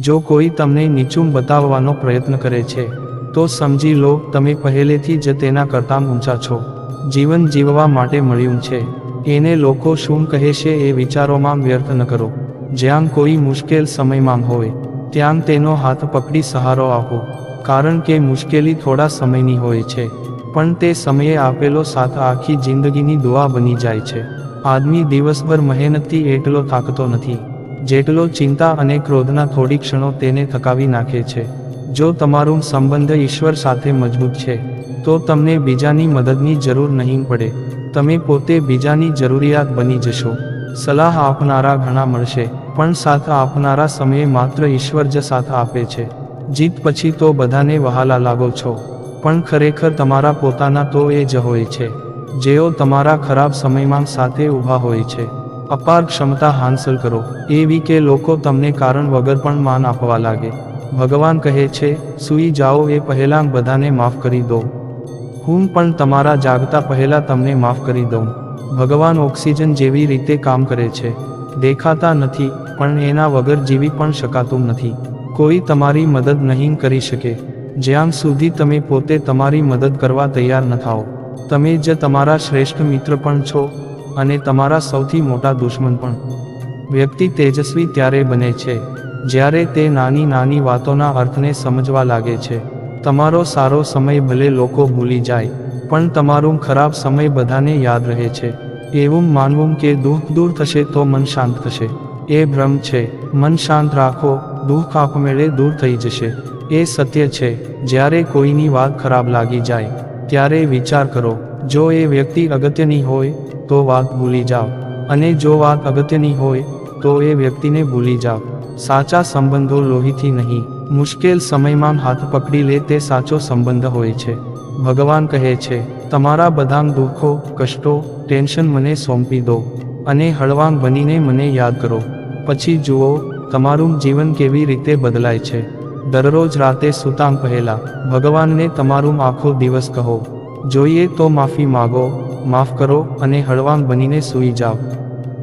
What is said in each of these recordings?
જો કોઈ તમને નીચું બતાવવાનો પ્રયત્ન કરે છે, તો સમજી લો, તમે પહેલેથી જ તેના કરતાં ઊંચા છો. જીવન જીવવા માટે મળ્યું છે. એને લોકો શું કહેશે એ વિચારોમાં વ્યર્થ ન કરો. જ્યાં કોઈ મુશ્કેલ સમયમાં હોય, ત્યાં તેનો હાથ પકડી સહારો આપો. કારણ કે મુશ્કેલી થોડા સમયની હોય છે. પણ તે સમયે આપેલો સાથ આખી જિંદગીની દુઆ બની જાય છે. આદમી દિવસભર મહેનતથી એટલો થાકતો નથી. જેટલો ચિંતા અને ક્રોધના થોડી ક્ષણો તેને થકાવી નાખે છે. જો તમારું સંબંધ ઈશ્વર સાથે મજબૂત છે, તો તમને બીજાની મદદની જરૂર નહીં પડે. તમે પોતે બીજાની જરૂરિયાત બની જશો. સલાહ આપનારા ઘણા મળશે, પણ સાથ આપનારા સમયે માત્ર ઈશ્વર જ સાથ આપે છે. જીત પછી તો બધાને વહાલા લાગો છો. પણ ખરેખર તમારા પોતાના તો એ જ હોય છે. જેઓ તમારા ખરાબ સમયમાં સાથે ઊભા હોય છે. અપાર ક્ષમતા હાંસલ કરો. એવી કે લોકો તમને કારણ વગર પણ માન આપવા લાગે. ભગવાન કહે છે, સૂઈ જાઓ, એ પહેલાં બધાને માફ કરી દો. હું પણ તમારા જાગતા પહેલાં તમને માફ કરી દઉં. ભગવાન ઓક્સિજન જેવી રીતે કામ કરે છે. દેખાતા નથી, પણ એના વગર જીવી પણ શકાતું નથી. કોઈ તમારી મદદ નહીં કરી શકે. જ્યાં સુધી તમે પોતે તમારી મદદ કરવા તૈયાર ન થાઓ. તમે જ તમારા શ્રેષ્ઠ મિત્ર પણ છો. અને તમારા સૌથી મોટા દુશ્મન પણ. વ્યક્તિ તેજસ્વી ત્યારે બને છે, જ્યારે તે નાની નાની વાતોના અર્થને સમજવા લાગે છે. તમારો સારો સમય ભલે લોકો ભૂલી જાય, પણ તમારું ખરાબ સમય બધાને યાદ રહે છે. એવું માનવું કે દુઃખ દૂર થશે તો મન શાંત થશે. એ ભ્રમ છે, મન શાંત રાખો, દુઃખ આપમેળે દૂર થઈ જશે. એ સત્ય છે, જ્યારે કોઈની વાત ખરાબ લાગી જાય, ત્યારે વિચાર કરો, જો એ વ્યક્તિ અગત્યની હોય તો વાત ભૂલી જાઓ. અને જો વાત અગત્યની હોય, તો એ વ્યક્તિને ભૂલી જાઓ. સાચા સંબંધો લોહીથી નહીં. મુશ્કેલ સમયમાં હાથ પકડી લે તે સાચો સંબંધ હોય છે. ભગવાન કહે છે, તમારા બધા દુઃખો, કષ્ટો, ટેન્શન મને સોંપી દો. અને હળવાંગ બનીને મને યાદ કરો. પછી જુઓ, તમારું જીવન કેવી રીતે બદલાય છે. દરરોજ રાતે સુતાંગ પહેલા, ભગવાનને તમારું આખો દિવસ કહો. જોઈએ તો માફી માગો, માફ કરો અને હળવાંગ બનીને સૂઈ જાઓ.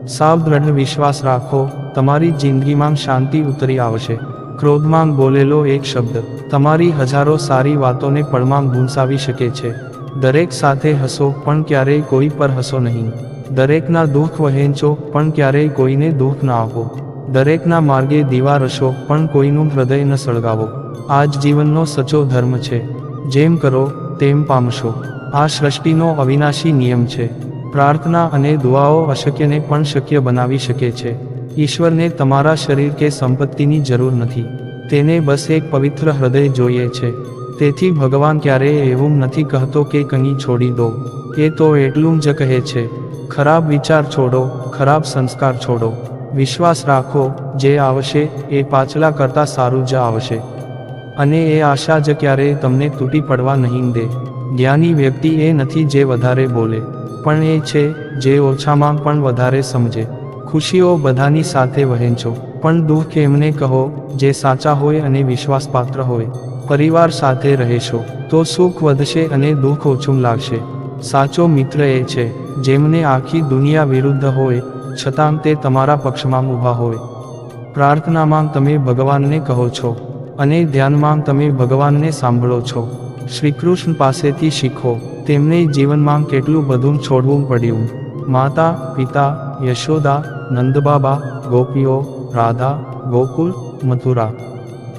સાવ દ્રઢ વિશ્વાસ રાખો, તમારી જિંદગીમાં શાંતિ ઉતરી આવશે. ક્રોધમાં બોલેલો એક શબ્દ, તમારી હજારો સારી વાતોને પળમાં ભૂંસાવી શકે છે. દરેક સાથે હસો પણ ક્યારેય કોઈ પર હસો નહીં. દરેકના દુઃખ વહેંચો પણ ક્યારેય કોઈને દુઃખ ના આપો. દરેકના માર્ગે દીવા રશો પણ કોઈનું હૃદય ન સળગાવો. આ જ જીવનનો સચો ધર્મ છે. જેમ કરો તેમ પામશો. આ સૃષ્ટિનો અવિનાશી નિયમ છે. પ્રાર્થના અને દુઆઓ અશક્યને પણ શક્ય બનાવી શકે છે. ઈશ્વરને તમારા શરીર કે સંપત્તિની જરૂર નથી. તેને બસ એક પવિત્ર હૃદય જોઈએ છે. તેથી ભગવાન ક્યારેય એવું નથી કહેતો કે કંઈ છોડી દો. એ તો એટલું જ કહે છે. ખરાબ વિચાર છોડો, ખરાબ સંસ્કાર છોડો. વિશ્વાસ રાખો, જે આવશે, એ પાછલા કરતાં સારું જ આવશે. અને એ આશા જ ક્યારેય તમને તૂટી પડવા નહીં દે. જ્ઞાની વ્યક્તિ એ નથી જે વધારે બોલે, પણ એ છે જે ઓછામાં પણ વધારે સમજે. ખુશીઓ બધાની સાથે વહેંચો, પણ દુઃખ એમને કહો, જે સાચા હોય અને વિશ્વાસપાત્ર હોય. પરિવાર સાથે રહેશો, તો સુખ વધશે અને દુઃખ ઓછું લાગશે. સાચો મિત્ર એ છે, જેમને આખી દુનિયા વિરુદ્ધ હોય, છતાં તે તમારા પક્ષમાં ઊભા હોય. પ્રાર્થનામાં તમે ભગવાનને કહો છો અને ધ્યાનમાં તમે ભગવાનને સાંભળો છો. શ્રીકૃષ્ણ પાસેથી શીખો, તેમને જીવનમાં કેટલું બધું છોડવું પડ્યું. માતા, પિતા, યશોદા, નંદબાબા, ગોપીઓ, રાધા, ગોકુલ, મથુરા.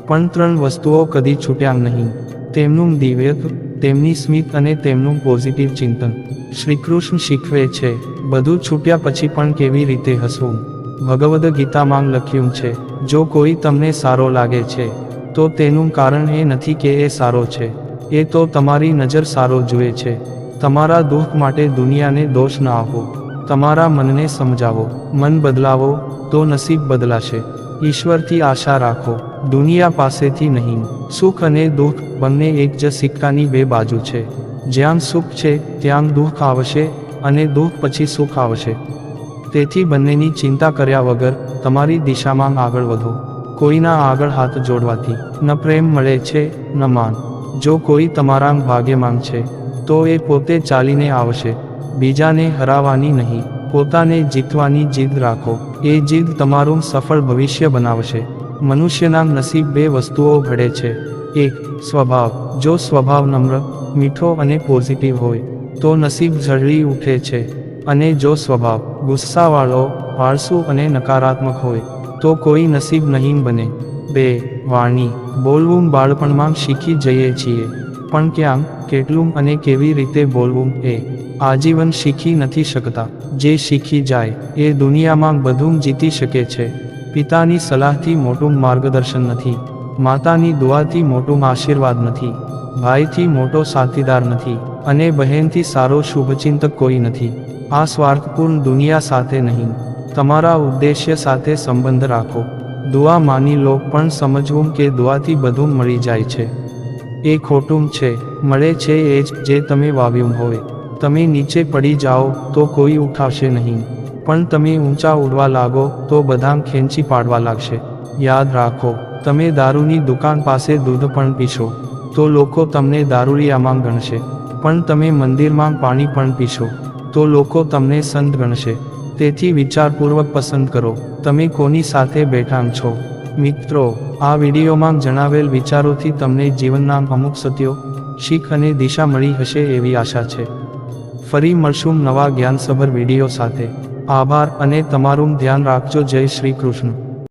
પણ ત્રણ વસ્તુઓ કદી છૂટ્યા નહીં. તેમનું દિવ્યત્વ તેમની સ્મિત અને તેમનું પોઝિટિવ ચિંતન. શ્રીકૃષ્ણ શીખવે છે, બધું છૂટ્યા પછી પણ કેવી રીતે હસવું? ભગવદ્ ગીતામાં લખ્યું છે, જો કોઈ તમને સારો લાગે છે તો તેનું કારણ એ નથી કે એ સારો છે. એ તો તમારી નજર સારો જુએ છે. તમારા દુઃખ માટે દુનિયાને દોષ ન આપો. તમારા મનને સમજાવો. મન બદલાવો તો નસીબ બદલાશે. ઈશ્વરથી આશા રાખો. દુનિયા પાસેથી નહીં. સુખ અને દુઃખ બંને એક જ સિક્કાની બે બાજુ છે. જ્યાં સુખ છે, ત્યાં દુઃખ આવશે અને દુઃખ પછી સુખ આવશે. તેથી બંનેની ચિંતા કર્યા વગર તમારી દિશામાં આગળ વધો. કોઈના આગળ હાથ જોડવાથી ન પ્રેમ મળે છે, ન માન. જો કોઈ તમારા ભાગ્યમાં છે, તો એ પોતે ચાલીને આવશે. બીજાને હરાવવાની નહીં, પોતાને જીતવાની જીદ રાખો. એ જીદ તમારું સફળ ભવિષ્ય બનાવશે. મનુષ્યના નસીબ બે વસ્તુઓ ઘડે છે. એક, સ્વભાવ. જો સ્વભાવ નમ્ર, મીઠો અને પોઝિટિવ હોય, તો નસીબ ઝળહળી ઉઠે છે. અને જો સ્વભાવ ગુસ્સાવાળો, આળસુ અને નકારાત્મક હોય તો કોઈ નસીબ નહીં બને. બે, વાણી. બોલવું બાળપણમાં શીખી જઈએ છીએ. પણ ક્યાં, કેટલું અને કેવી રીતે બોલવું એ આજીવન શીખી નથી શકતા. જે શીખી જાય, એ દુનિયામાં બધું જીતી શકે છે. પિતાની સલાહથી મોટું માર્ગદર્શન નથી. માતાની દુઆથી મોટું આશીર્વાદ નથી. ભાઈથી મોટો સાથીદાર નથી. અને બહેનથી સારો શુભચિંતક કોઈ નથી. આ સ્વાર્થપૂર્ણ દુનિયા સાથે નહીં. તમારા ઉદ્દેશ્ય સાથે સંબંધ રાખો. દુઆ માની લો, પણ સમજવું કે દુઆથી બધું મળી જાય છે. એ ખોટું છે, મળે છે એ જ જે તમે વાવ્યું હોય. તમે નીચે પડી જાઓ, તો કોઈ ઉઠાવશે નહીં. પણ તમે ઊંચા ઉડવા લાગો, તો બધા ખેંચી પાડવા લાગશે. યાદ રાખો, તમે દારૂની દુકાન પાસે દૂધ પણ પીશો. તો લોકો તમને દારૂડિયામાં ગણશે. પણ તમે મંદિરમાં પાણી પણ પીશો. તો લોકો તમને સંત ગણશે. તેથી વિચારપૂર્વક પસંદ કરો, તમે કોની સાથે બેઠાં છો? મિત્રો, આ વિડીયોમાં જણાવેલ વિચારોથી તમને જીવનના અમુક સત્યો, શીખ અને દિશા મળી હશે એવી આશા છે. ફરી મળશું નવા જ્ઞાનસભર વીડિયો સાથે. આભાર અને તમારું ધ્યાન રાખજો. જય શ્રી કૃષ્ણ.